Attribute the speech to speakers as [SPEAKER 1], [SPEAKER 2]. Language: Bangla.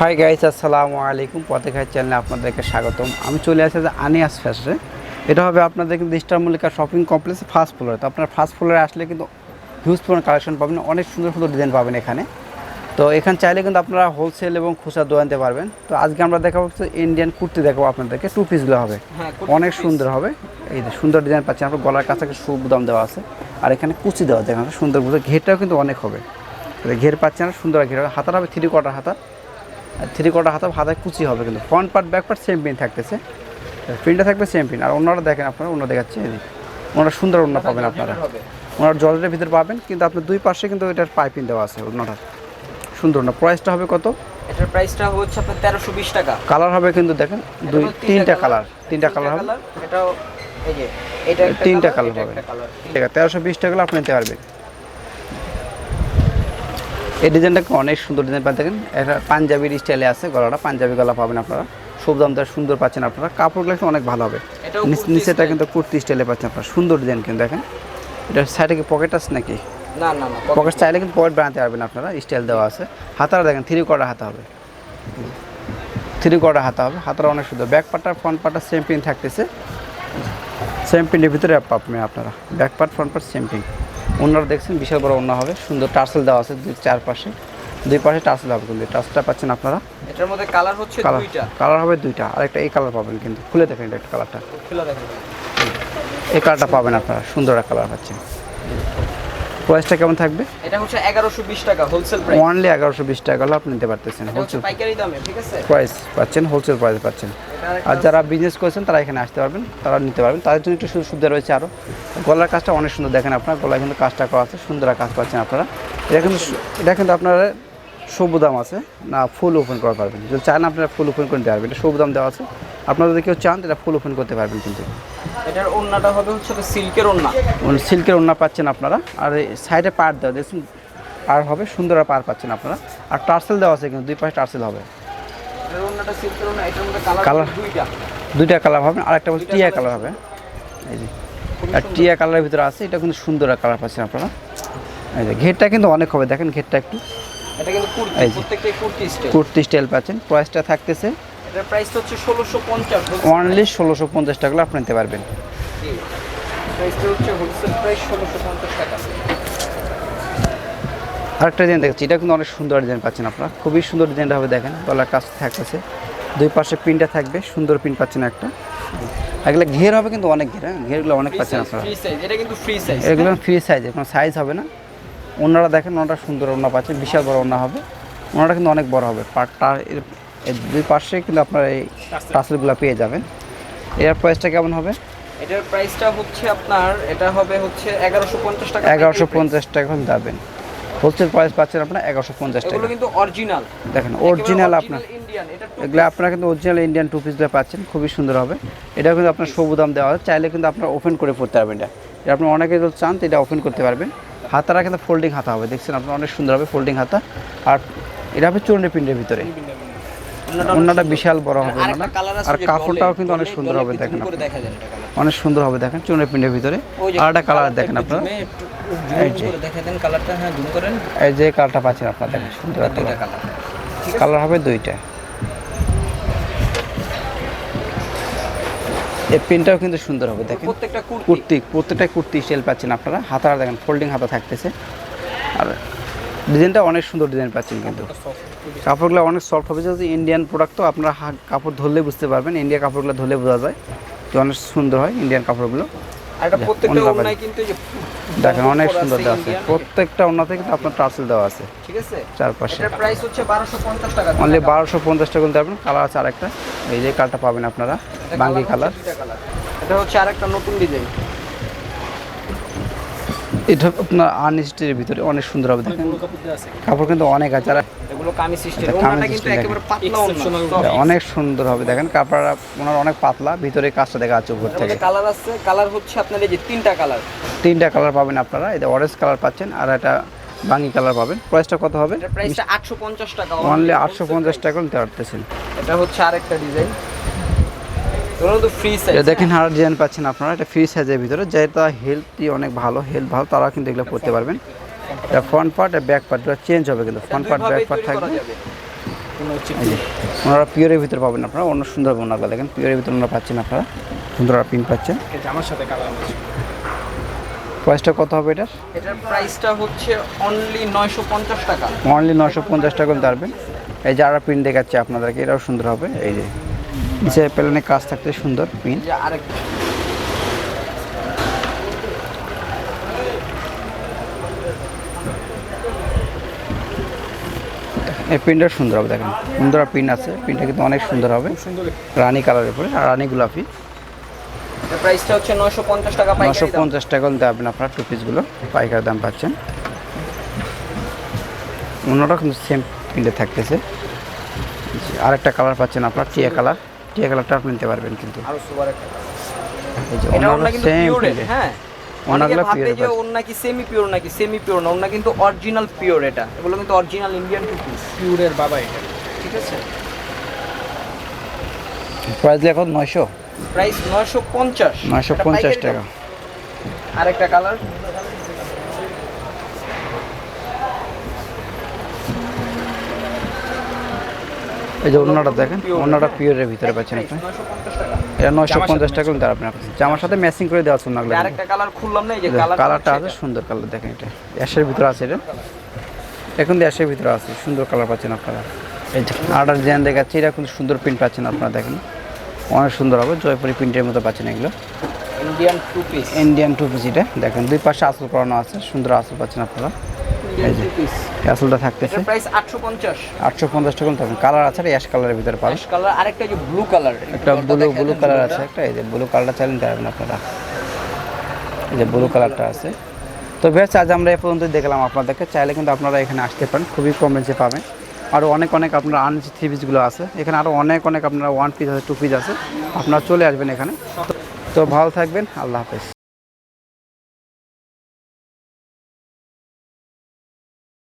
[SPEAKER 1] হাই গাইস আসসালামু আলাইকুম। পথে খাই চ্যানেলে আপনাদেরকে স্বাগতম। আমি চলে আসি যে আনিয়াস ফ্যাশনে এটা হবে আপনাদের কিন্তু ইস্টার মল্লিকা শপিং কমপ্লেক্সে ফার্স্ট ফ্লোরে তো আপনার ফার্স্ট ফ্লোরে আসলে কিন্তু হিউজ পরিমাণ কালেকশন পাবেন অনেক সুন্দর সুন্দর ডিজাইন পাবেন এখানে। তো এখানে চাইলে কিন্তু আপনারা হোলসেল এবং খুচরা দোয়া আনতে পারবেন। তো আজকে আমরা দেখাবো ইন্ডিয়ান কুর্তি দেখাবো আপনাদেরকে। টু পিসগুলো হবে।
[SPEAKER 2] হ্যাঁ,
[SPEAKER 1] অনেক সুন্দর হবে। এই যে সুন্দর ডিজাইন পাচ্ছেন। আপনার গলার কাছে একটা সুদাম দেওয়া আছে। আর এখানে কুচি দেওয়া দেখেন সুন্দর ঘেরটাও কিন্তু অনেক হবে। ঘের পাচ্ছেন না সুন্দর ঘের হবে। হাতার হবে থ্রি কোয়ার্টার হাতা। থ্রি কোয়ার্টার হাতা হাতায় কুচি হবে কিন্তু front part back part same pin থাকতেছে। প্রিন্টটা থাকবে সেম পিন আর অন্যরা দেখেন আপনারা অন্য দেখাচ্ছে ওনারা সুন্দর অন্য পাবেন আপনারা। ওনার জলের ভিতরে পাবেন কিন্তু আপনার দুই পাশে কিন্তু এটার পাইপিং দেওয়া আছে অন্যটার সুন্দর না প্রাইসটা হবে কত?
[SPEAKER 2] এটার প্রাইসটা হচ্ছে আপনার তেরোশো বিশ টাকা।
[SPEAKER 1] কালার হবে কিন্তু দেখেন দুই তিনটা কালার তিনটা কালার হবে।
[SPEAKER 2] এটাও এই যে এটা
[SPEAKER 1] তিনটা
[SPEAKER 2] colour
[SPEAKER 1] হবে। ঠিক আছে তেরোশো বিশ টাকা আপনি নিতে পারবেন। এই ডিজাইনটা অনেক সুন্দর ডিজাইন পাচ্ছেন দেখেন এটা পাঞ্জাবির স্টাইলে আছে গলাটা পাঞ্জাবি গলা পাবেন আপনারা। সব দাম দেওয়া সুন্দর পাচ্ছেন আপনারা। কাপড়গুলো কিন্তু অনেক ভালো হবে। নিচেটা কিন্তু কুর্তি স্টাইলে পাচ্ছেন আপনারা। সুন্দর ডিজাইন কিন্তু দেখেন। এটা সাইডে কি পকেট আছে নাকি?
[SPEAKER 2] না না না
[SPEAKER 1] পকেট চাইলে কিন্তু পকেট বানাতে পারবেন আপনারা। স্টাইল দেওয়া আছে। হাতারা দেখেন থ্রি কোয়ার্টার হাতা হবে। থ্রি কোয়ার্টার হাতা হবে। হাতারা অনেক সুন্দর। ব্যাক পার্টটা ফ্রন্ট পার্টটা সেম পিন থাকতেছে। সেম পিনের ভিতরে পাবেন আপনারা। Back part front part same pin ওনারা দেখছেন বিশাল বড় ওনা হবে। সুন্দর টার্সেল দেওয়া আছে দুই চারপাশে। দুই পাশে টার্সেল হবে কিন্তু। টার্সেলটা পাচ্ছেন আপনারা?
[SPEAKER 2] এটার মধ্যে কালার হচ্ছে
[SPEAKER 1] কালার।
[SPEAKER 2] দুইটা।
[SPEAKER 1] কালার হবে দুইটা। আর একটা এই কালার পাবেন কিন্তু। খুলে দেখেন এটা একটা কালারটা।
[SPEAKER 2] খুলে দেখেন।
[SPEAKER 1] এই কালারটা পাবেন আপনারা। সুন্দর একটা কালার পাচ্ছেন। প্রাইসটা কেমন থাকবে?
[SPEAKER 2] এটা হচ্ছে এগারোশো বিশ টাকা হোলসেল প্রাইস
[SPEAKER 1] এগারোশো বিশ টাকা হলে আপনি নিতে পারতেছেন হোলসেল
[SPEAKER 2] পাইকারি দামে ঠিক আছে?
[SPEAKER 1] প্রাইস পাচ্ছেন হোলসেল প্রাইস পাচ্ছেন। আর যারা বিজনেস করেছেন তারা এখানে আসতে পারবেন তারা নিতে পারবেন। তাদের জন্য একটু সুবিধা রয়েছে আরও গলার কাজটা অনেক সুন্দর দেখেন আপনার গলায় কিন্তু কাজটা করা আছে সুন্দর কাজ পাচ্ছেন আপনারা। এটা কিন্তু এটা কিন্তু আপনার সবুদাম আছে না ফুল ওপেন করা পারবেন। যদি চান আপনারা ফুল ওপেন করে দিতে পারবেন এটা সবুদাম দেওয়া আছে। আপনারা যদি কেউ চান এটা ফুল ওপেন করতে পারবেন কিন্তু।
[SPEAKER 2] এটার ওন্নাটা হবে হচ্ছে সিল্কের ওন্না
[SPEAKER 1] সিল্কের ওড়না পাচ্ছেন আপনারা। আর সাইডে পার দেওয়া দেখুন পার হবে সুন্দর পার পাচ্ছেন আপনারা। আর টার্সেল দেওয়া আছে কিন্তু দুই পাশে টার্সেল হবে।
[SPEAKER 2] কালার দুইটা।
[SPEAKER 1] কালার হবে আর একটা বলছে টিয়া কালার হবে। এই যে আর টিয়া কালারের ভিতরে আছে এটা কিন্তু সুন্দর কালার পাচ্ছেন আপনারা। এই যে ঘেরটা কিন্তু অনেক হবে দেখেন ঘেরটা একটু।
[SPEAKER 2] কুর্তি স্টাইল
[SPEAKER 1] পাচ্ছেন প্রাইসটা থাকতেছে
[SPEAKER 2] এটার প্রাইস হচ্ছে ষোলোশো পঞ্চাশ
[SPEAKER 1] অনলি ষোলোশো পঞ্চাশ টাকা আপনি নিতে পারবেন।
[SPEAKER 2] প্রাইসটা হচ্ছে হোলসেল প্রাইস ষোলোশো পঞ্চাশ টাকা।
[SPEAKER 1] আরেকটা ডিজাইন দেখছি এটা কিন্তু অনেক সুন্দর ডিজাইন পাচ্ছেন আপনারা। খুবই সুন্দর ডিজাইনটা হবে দেখেন গলার কাজ থাকতেছে। দুই পাশে পিনটা থাকবে সুন্দর পিন পাচ্ছেন একটা। এগুলো ঘের হবে কিন্তু অনেক ঘের হ্যাঁ? ঘেরগুলো অনেক পাচ্ছেন আপনারা।
[SPEAKER 2] এটা কিন্তু ফ্রি সাইজ
[SPEAKER 1] এগুলো ফ্রি সাইজের কোনো সাইজ হবে না। ওনারা দেখেন ওনারা সুন্দর ওনা পাচ্ছেন বিশাল বড় ওনা হবে। ওনারা কিন্তু অনেক বড় হবে পাটটা এর দুই পাশে কিন্তু আপনারা এই টাসেলগুলো পেয়ে যাবেন। এর প্রাইসটা কেমন হবে?
[SPEAKER 2] এটার প্রাইসটা হচ্ছে আপনার এটা হবে হচ্ছে এগারোশো পঞ্চাশ টাকা
[SPEAKER 1] এগারোশো পঞ্চাশ টাকা হলে যাবেন। হোলসেল প্রাইস পাচ্ছেন আপনার এগারোশো পঞ্চাশ
[SPEAKER 2] এগুলো
[SPEAKER 1] টাকা।
[SPEAKER 2] কিন্তু অরিজিনাল
[SPEAKER 1] দেখেন অরিজিনাল আপনার।
[SPEAKER 2] ইন্ডিয়ান এটা
[SPEAKER 1] এগুলো আপনারা কিন্তু অরিজিনাল ইন্ডিয়ান টু পিসগুলো পাচ্ছেন খুবই সুন্দর হবে। এটা কিন্তু আপনার সবুদাম দেওয়া হয় চাইলে কিন্তু আপনারা ওপেন করে পড়তে পারবেন এটা। এটা আপনি অনেকে যদি চান তো এটা ওপেন করতে পারবেন। হাতারা কিন্তু ফোল্ডিং হাতা হবে দেখছেন আপনার অনেক সুন্দর হবে ফোল্ডিং হাতা। আর এটা হবে চুরনি পিণ্ডের ভিতরে
[SPEAKER 2] অন্যটা
[SPEAKER 1] অন্যটা বিশাল বড় হবে ওনাটা। আর কাপড়টাও কিন্তু অনেক সুন্দর হবে দেখেন অনেক সুন্দর হবে দেখেন চুরনি পিন্ডের ভিতরে। আর একটা কালার দেখেন আপনারা।
[SPEAKER 2] হ্যাঁ
[SPEAKER 1] এই যে কালারটা পাচ্ছেন আপনারা দেখেন সুন্দর
[SPEAKER 2] কালার
[SPEAKER 1] হবে দুইটা। এই পিনটাও কিন্তু সুন্দর হবে দেখেন।
[SPEAKER 2] প্রত্যেকটা কুর্তি।
[SPEAKER 1] প্রত্যেকটা কুর্তি স্টাইল পাচ্ছেন আপনারা। হাতারা দেখেন ফোল্ডিং হাতা থাকতেছে। আর ডিজাইনটা অনেক সুন্দর ডিজাইন পাচ্ছেন কিন্তু। কাপড়গুলো অনেক সফট হবে। যেহেতু ইন্ডিয়ান প্রোডাক্ট তো আপনারা কাপড় ধরলে বুঝতে পারবেন ইন্ডিয়া কাপড়গুলো ধরলে বোঝা যায় যে অনেক সুন্দর হয় ইন্ডিয়ান কাপড়গুলো।
[SPEAKER 2] কিন্তু
[SPEAKER 1] দেখেন অনেক সুন্দর দেওয়া আছে। প্রত্যেকটা ওনাতে কিন্তু আপনার টার্সেল দেওয়া আছে।
[SPEAKER 2] ঠিক আছে?
[SPEAKER 1] চারপাশে।
[SPEAKER 2] প্রাইস হচ্ছে বারোশো পঞ্চাশ টাকা।
[SPEAKER 1] অনলি বারোশো পঞ্চাশ টাকা পাবেন কালার আছে আরেকটা। এই যে কালারটা পাবেন আপনারা। বাঙ্গি কালার
[SPEAKER 2] এটা হচ্ছে আরেকটা নতুন ডিজাইন
[SPEAKER 1] এটা আপনার আনস্টির ভিতরে অনেক সুন্দর হবে। দেখেন কাপড় কিন্তু অনেক আছে। আর
[SPEAKER 2] এগুলো কামিজ সিস্টেম ওনাটা কিন্তু একেবারে পাতলা
[SPEAKER 1] এটা অনেক সুন্দর হবে দেখেন কাপড়টা ওনার অনেক পাতলা ভিতরে কাজটা দেখা যাচ্ছে উপর থেকে।
[SPEAKER 2] কালার আছে কালার হচ্ছে আপনার এই যে তিনটা কালার
[SPEAKER 1] তিনটা কালার পাবেন আপনারা এটা অরেঞ্জ কালার পাচ্ছেন আর একটা বাঙ্গি কালার পাবেন। প্রাইসটা কত হবে?
[SPEAKER 2] প্রাইসটা আটশো পঞ্চাশ টাকা
[SPEAKER 1] অনলি আটশো পঞ্চাশ টাকা নিতে পারতেছেন।
[SPEAKER 2] এটা হচ্ছে আরেকটা ডিজাইন তো ফ্রি
[SPEAKER 1] দেখেন আর ডিজাইন পাচ্ছেন আপনারা এটা ফ্রি সাইজের ভিতরে যেটা হেলথই অনেক ভালো হেলথ ভালো তারা কিন্তু এগুলো করতে পারবেন। এটা ফ্রন্ট পার্ট আর ব্যাক পার্ট চেঞ্জ হবে কিন্তু। ফ্রন্ট পার্ট ব্যাক পার্ট থাকবে। ওনারা পিওরের ভিতরে পাবেন আপনারা অন্য সুন্দর ওনাগুলো। দেখেন পিওরের ভিতরে ওনারা পাচ্ছেন আপনারা। সুন্দর প্রিন্ট পাচ্ছেন।
[SPEAKER 3] জামার সাথে কালার
[SPEAKER 1] প্রাইসটা কত হবে এটার?
[SPEAKER 2] এটার প্রাইসটা হচ্ছে অনলি নয়শো পঞ্চাশ টাকা।
[SPEAKER 1] অনলি নশো পঞ্চাশ টাকা করে দাঁড়বেন। এই যে আরও প্রিন্ট দেখাচ্ছে আপনাদেরকে এটাও সুন্দর হবে। এই যে নিচে প্যালেনে কাজ থাকতে সুন্দর প্রিন্ট
[SPEAKER 2] যে
[SPEAKER 1] এই প্রিন্টটা সুন্দর হবে দেখেন। সুন্দর প্রিন্ট আছে। প্রিন্টটা কিন্তু অনেক সুন্দর হবে। রানী কালারের উপরে আর রানী গোলাপি।
[SPEAKER 2] প্রাইসটা হচ্ছে নয়শো পঞ্চাশ টাকা
[SPEAKER 1] নশো পঞ্চাশ টাকা দেবেন আপনারা টু পিসগুলো পাইকারি দাম পাচ্ছেন। অন্যটা কিন্তু সেম প্রিন্টে থাকতেছে। আরেকটা কালার পাচ্ছেন আপনার টিয়া কালার টিয়া কালারটা আপনি নিতে পারবেন কিন্তু। print এ।
[SPEAKER 2] হ্যাঁ। অনেকে ভাবে যে
[SPEAKER 1] পাচ্ছে।
[SPEAKER 2] ওন্না সেমি পিওর নাকি সেমি পিওর না ওন্না কিন্তু অরিজিনাল পিওর এটা। এগুলো কিন্তু অরিজিনাল ইন্ডিয়ান পিস
[SPEAKER 3] বাবা এটা।
[SPEAKER 2] ঠিক আছে?
[SPEAKER 1] প্রাইস এখন নয়শো।
[SPEAKER 2] প্রাইস নয়শো পঞ্চাশ।
[SPEAKER 1] নয়শো পঞ্চাশ টাকা।
[SPEAKER 2] আরেকটা কালার
[SPEAKER 1] এই যে অন্যটা দেখেন অন্যটা পিওরের ভিতরে পাচ্ছেন আপনি। এটা নয়শো পঞ্চাশ টাকা করে আপনার কাছে। জামার সাথে ম্যাচিং করে দেওয়া আছে অন্যগুলো
[SPEAKER 2] যে আরেকটা কালার খুললাম না এই যে
[SPEAKER 1] কালারটা আছে সুন্দর কালার দেখেন এটা। অ্যাশের ভিতরে আছে এটা। এখন অ্যাশের ভিতরে আছে সুন্দর কালার পাচ্ছেন আপনারা। এই যে আর্ডার ডিজাইন দেখাচ্ছি এটা কিন্তু সুন্দর প্রিন্ট পাচ্ছেন আপনারা দেখেন। অনেক সুন্দর হবে জয়পুরি প্রিন্টের মতো পাচ্ছেন এগুলো।
[SPEAKER 2] Indian two piece
[SPEAKER 1] Indian two piece এটা দেখেন। দুই পাশে আসল করানো আছে সুন্দর আসল পাচ্ছেন আপনারা। আসলটা থাকতেছে।
[SPEAKER 2] প্রাইস আটশো পঞ্চাশ।
[SPEAKER 1] আটশো পঞ্চাশ টাকা থাকবে কালার আছে আর অ্যাশ কালারের ভিতরে পাবেন।
[SPEAKER 2] অ্যাশ কালার আরেকটা যে ব্লু কালার
[SPEAKER 1] একটা ব্লু ব্লু কালার আছে একটা এই যে ব্লু কালারটা চাইলেন পারবেন আপনারা। এই যে ব্লু কালারটা আছে। তো বেশ আজ আমরা এ পর্যন্ত দেখলাম আপনাদেরকে। চাইলে কিন্তু আপনারা এখানে আসতে পারেন খুবই কম রেঞ্জে পাবেন। আরও অনেক অনেক আপনার আন থ্রি পিসগুলো আছে। এখানে আরও অনেক অনেক আপনারা ওয়ান পিস আছে টু পিস আছে। আপনারা চলে আসবেন এখানে। তো ভালো থাকবেন আল্লাহ হাফেজ।